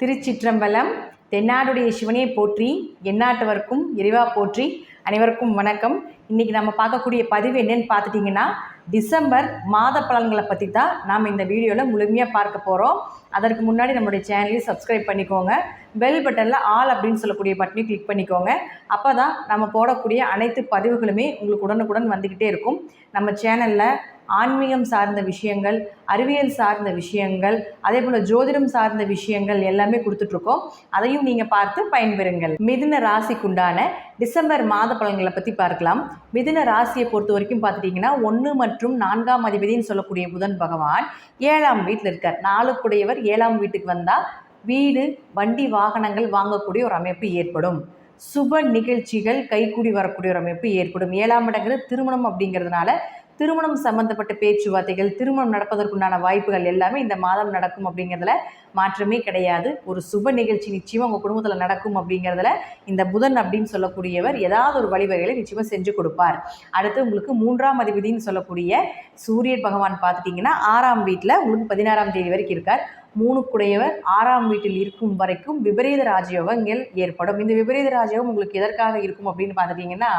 திருச்சிற்றம்பலம் தென்னாடுடைய சிவனையை போற்றி எந்நாட்டவர்க்கும் இறைவா போற்றி. அனைவருக்கும் வணக்கம். இன்றைக்கி நம்ம பார்க்கக்கூடிய பதிவு என்னன்னு பார்த்துட்டிங்கன்னா டிசம்பர் மாத பலன்களை பற்றி தான் நாம் இந்த வீடியோவில் முழுமையாக பார்க்க போகிறோம் அதற்கு முன்னாடி நம்மளுடைய சேனலையும் சப்ஸ்கிரைப் பண்ணிக்கோங்க. பெல் பட்டனில் ஆல் அப்படின்னு சொல்லக்கூடிய பட்டனையும் கிளிக் பண்ணிக்கோங்க. அப்போ தான் நம்ம போடக்கூடிய அனைத்து பதிவுகளுமே உங்களுக்கு உடனுக்குடன் வந்துக்கிட்டே இருக்கும். நம்ம சேனலில் ஆன்மீகம் சார்ந்த விஷயங்கள் அறிவியல் சார்ந்த விஷயங்கள் அதே போல் ஜோதிடம் சார்ந்த விஷயங்கள் எல்லாமே கொடுத்துட்ருக்கோம் அதையும் நீங்கள் பார்த்து பயன்பெறுங்கள். மிதுன ராசிக்குண்டான டிசம்பர் மாத பலன்களை பற்றி பார்க்கலாம். மிதுன ராசியை பொறுத்த வரைக்கும் பார்த்துட்டிங்கன்னா ஒன்று மற்றும் நான்காம் அதிபதினு சொல்லக்கூடிய புதன் பகவான் ஏழாம் வீட்டில் இருக்கார். நாளுக்குடையவர் ஏழாம் வீட்டுக்கு வந்தால் வீடு வண்டி வாகனங்கள் வாங்கக்கூடிய ஒரு அமைப்பு ஏற்படும். சுப நிகழ்ச்சிகள் கைகூடி வரக்கூடிய ஒரு அமைப்பு ஏற்படும். ஏழாம் இடங்கிறது திருமணம் அப்படிங்கிறதுனால திருமணம் சம்பந்தப்பட்ட பேச்சுவார்த்தைகள் திருமணம் நடப்பதற்குண்டான வாய்ப்புகள் எல்லாமே இந்த மாதம் நடக்கும் அப்படிங்கிறதுல மாற்றமே கிடையாது. ஒரு சுப நிகழ்ச்சி நிச்சயமாக உங்கள் குடும்பத்தில் நடக்கும் அப்படிங்கிறதுல இந்த புதன் அப்படின்னு சொல்லக்கூடியவர் ஏதாவது ஒரு வழிவகைகளை நிச்சயமாக செஞ்சு கொடுப்பார். அடுத்து உங்களுக்கு மூன்றாம் அதிபதினு சொல்லக்கூடிய சூரியன் பகவான் பார்த்துட்டிங்கன்னா ஆறாம் வீட்டில் உங்களுக்கு பதினாறாம் தேதி வரைக்கும் இருக்கார். மூணுக்குடையவர் ஆறாம் வீட்டில் இருக்கும் வரைக்கும் விபரீத ராஜயோகங்கள் ஏற்படும். இந்த விபரீத ராஜயோகம் உங்களுக்கு எதற்காக இருக்கும் அப்படின்னு பார்த்துட்டிங்கன்னா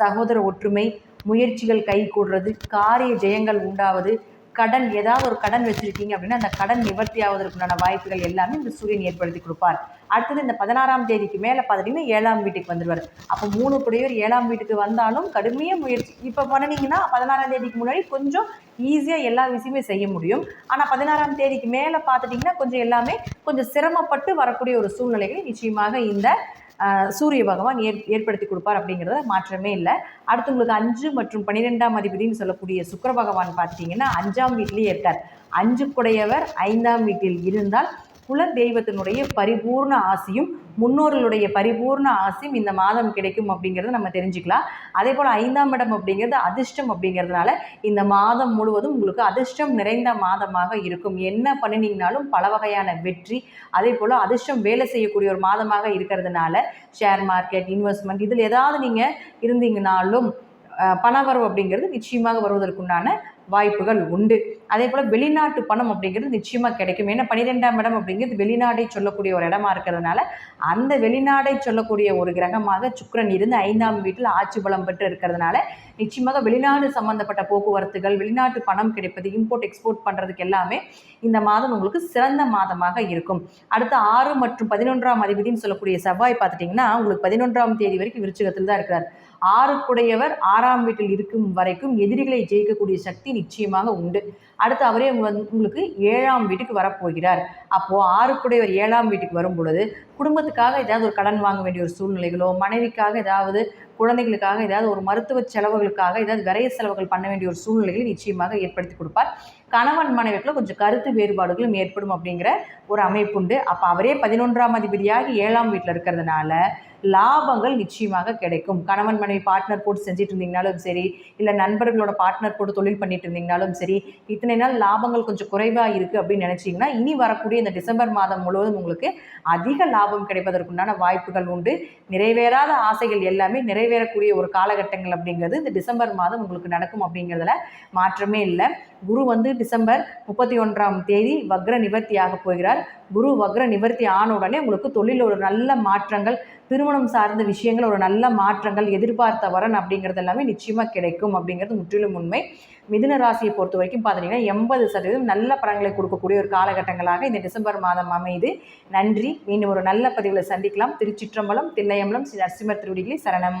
சகோதர ஒற்றுமை முயற்சிகள் கை கூடுறது காரிய ஜெயங்கள் உண்டாவது கடன் ஏதாவது ஒரு கடன் வச்சுருக்கீங்க அப்படின்னா அந்த கடன் நிவர்த்தி ஆவதற்குண்டான வாய்ப்புகள் எல்லாமே இந்த சூரியன் ஏற்படுத்தி கொடுப்பார். அடுத்தது இந்த பதினாறாம் தேதிக்கு மேலே பார்த்துட்டிங்கன்னா ஏழாம் வீட்டுக்கு வந்துடுவார் அப்போ மூணு புடையவர் ஏழாம் வீட்டுக்கு வந்தாலும் கடுமையாக முயற்சி. இப்போ பண்ணினீங்கன்னா பதினாறாம் தேதிக்கு முன்னாடி கொஞ்சம் ஈஸியாக எல்லா விஷயமே செய்ய முடியும். ஆனால் பதினாறாம் தேதிக்கு மேலே பார்த்துட்டிங்கன்னா கொஞ்சம் எல்லாமே கொஞ்சம் சிரமப்பட்டு வரக்கூடிய ஒரு சூழ்நிலைகள் நிச்சயமாக இந்த சூரிய பகவான் ஏற் ஏற்படுத்தி கொடுப்பார் அப்படிங்கிறத மாற்றமே இல்லை. அடுத்து உங்களுக்கு அஞ்சு மற்றும் பன்னிரெண்டாம் அதிபதினு சொல்லக்கூடிய சுக்கர பகவான் பார்த்தீங்கன்னா அஞ்சாம் வீட்டிலேயே இருக்கார். அஞ்சு குடையவர் ஐந்தாம் வீட்டில் இருந்தால் குல தெய்வத்தினுடைய பரிபூர்ண ஆசையும் முன்னோர்களுடைய பரிபூர்ண ஆசையும் இந்த மாதம் கிடைக்கும் அப்படிங்கிறத நம்ம தெரிஞ்சுக்கலாம். அதே போல் ஐந்தாம் இடம் அப்படிங்கிறது அதிர்ஷ்டம் அப்படிங்கிறதுனால இந்த மாதம் முழுவதும் உங்களுக்கு அதிர்ஷ்டம் நிறைந்த மாதமாக இருக்கும். என்ன பண்ணினீங்கனாலும் பல வகையான வெற்றி அதே போல் அதிர்ஷ்டம் வேலை செய்யக்கூடிய ஒரு மாதமாக இருக்கிறதுனால ஷேர் மார்க்கெட் இன்வெஸ்ட்மெண்ட் இதில் ஏதாவது நீங்கள் இருந்தீங்கனாலும் பணவரவு அப்படிங்கிறது நிச்சயமாக வருவதற்குண்டான வாய்ப்புகள் உண்டு. அதே போல் வெளிநாட்டு பணம் அப்படிங்கிறது நிச்சயமாக கிடைக்கும். ஏன்னா பன்னிரெண்டாம் இடம் அப்படிங்கிறது வெளிநாடை சொல்லக்கூடிய ஒரு இடமா இருக்கிறதுனால அந்த வெளிநாடை சொல்லக்கூடிய ஒரு கிரகமாக சுக்கரன் இருந்து ஐந்தாம் வீட்டில் ஆட்சி பலம் பெற்று இருக்கிறதுனால நிச்சயமாக வெளிநாடு சம்மந்தப்பட்ட போக்குவரத்துகள் வெளிநாட்டு பணம் கிடைப்பது இம்போர்ட் எக்ஸ்போர்ட் பண்ணுறதுக்கு எல்லாமே இந்த மாதம் உங்களுக்கு சிறந்த மாதமாக இருக்கும். அடுத்த ஆறு மற்றும் பதினொன்றாம் அதிபதினு சொல்லக்கூடிய செவ்வாய் பார்த்துட்டிங்கன்னா உங்களுக்கு பதினொன்றாம் தேதி வரைக்கும் விருச்சிகத்தில் தான் இருக்கிறார். ஆறுக்குடையவர் ஆறாம் வீட்டில் இருக்கும் வரைக்கும் எதிரிகளை ஜெயிக்கக்கூடிய சக்தி நிச்சயமாக உண்டு. அடுத்து அவரே உங்களுக்கு ஏழாம் வீட்டுக்கு வரப்போகிறார். அப்போது ஆறுக்குடையவர் ஏழாம் வீட்டுக்கு வரும் பொழுது குடும்பத்துக்காக ஏதாவது ஒரு கடன் வாங்க வேண்டிய ஒரு சூழ்நிலைகளோ மனைவிக்காக ஏதாவது குழந்தைகளுக்காக ஏதாவது ஒரு மருத்துவ செலவுகளுக்காக ஏதாவது விரைய செலவுகள் பண்ண வேண்டிய ஒரு சூழ்நிலைகளை நிச்சயமாக ஏற்படுத்தி கொடுப்பார். கணவன் மனைவிக்குள்ள கொஞ்சம் கருத்து வேறுபாடுகளும் ஏற்படும் அப்படிங்கிற ஒரு அமைப்பு உண்டு. அப்போ அவரே பதினொன்றாம் அதிபதியாக ஏழாம் வீட்டில் இருக்கிறதுனால லாபங்கள் நிச்சயமாக கிடைக்கும். கணவன் மனைவி பார்ட்னர் போட்டு செஞ்சுட்டு இருந்தீங்கனாலும் சரி இல்லை நண்பர்களோட பார்ட்னர் போட்டு தொழில் பண்ணிட்டு இருந்தீங்கனாலும் சரி இத்தனை நாள் லாபங்கள் கொஞ்சம் குறைவாக இருக்குது அப்படின்னு நினச்சிங்கன்னா இனி வரக்கூடிய இந்த டிசம்பர் மாதம் முழுவதும் உங்களுக்கு அதிக லாபம் கிடைப்பதற்குண்டான வாய்ப்புகள் உண்டு. நிறைவேறாத ஆசைகள் எல்லாமே நிறைவேறக்கூடிய ஒரு காலகட்டங்கள் அப்படிங்கிறது இந்த டிசம்பர் மாதம் உங்களுக்கு நடக்கும் அப்படிங்கிறதுல மாற்றமே இல்லை. குரு வந்து டிசம்பர் முப்பத்தி ஒன்றாம் தேதி வக்ர நிவர்த்தி ஆக போகிறார். குரு வக்ர நிவர்த்தி ஆன உடனே உங்களுக்கு தொழில் ஒரு நல்ல மாற்றங்கள் திருமணம் சார்ந்த விஷயங்கள் ஒரு நல்ல மாற்றங்கள் எதிர்பார்த்த வரன் அப்படிங்கிறது எல்லாமே நிச்சயமாக கிடைக்கும் அப்படிங்கிறது முற்றிலும் உண்மை. மிதுன ராசியை பொறுத்த வரைக்கும் பார்த்தீங்கன்னா எண்பது சதவீதம் நல்ல பலன்களை கொடுக்கக்கூடிய ஒரு காலகட்டங்களாக இந்த டிசம்பர் மாதம் அமைது நன்றி. மீண்டும் ஒரு நல்ல பதிவில் சந்திக்கலாம். திருச்சிற்றம்பலம் தில்லையம்பலம் ஸ்ரீ நரசிம்மர் திருவடிகளை சரணம்.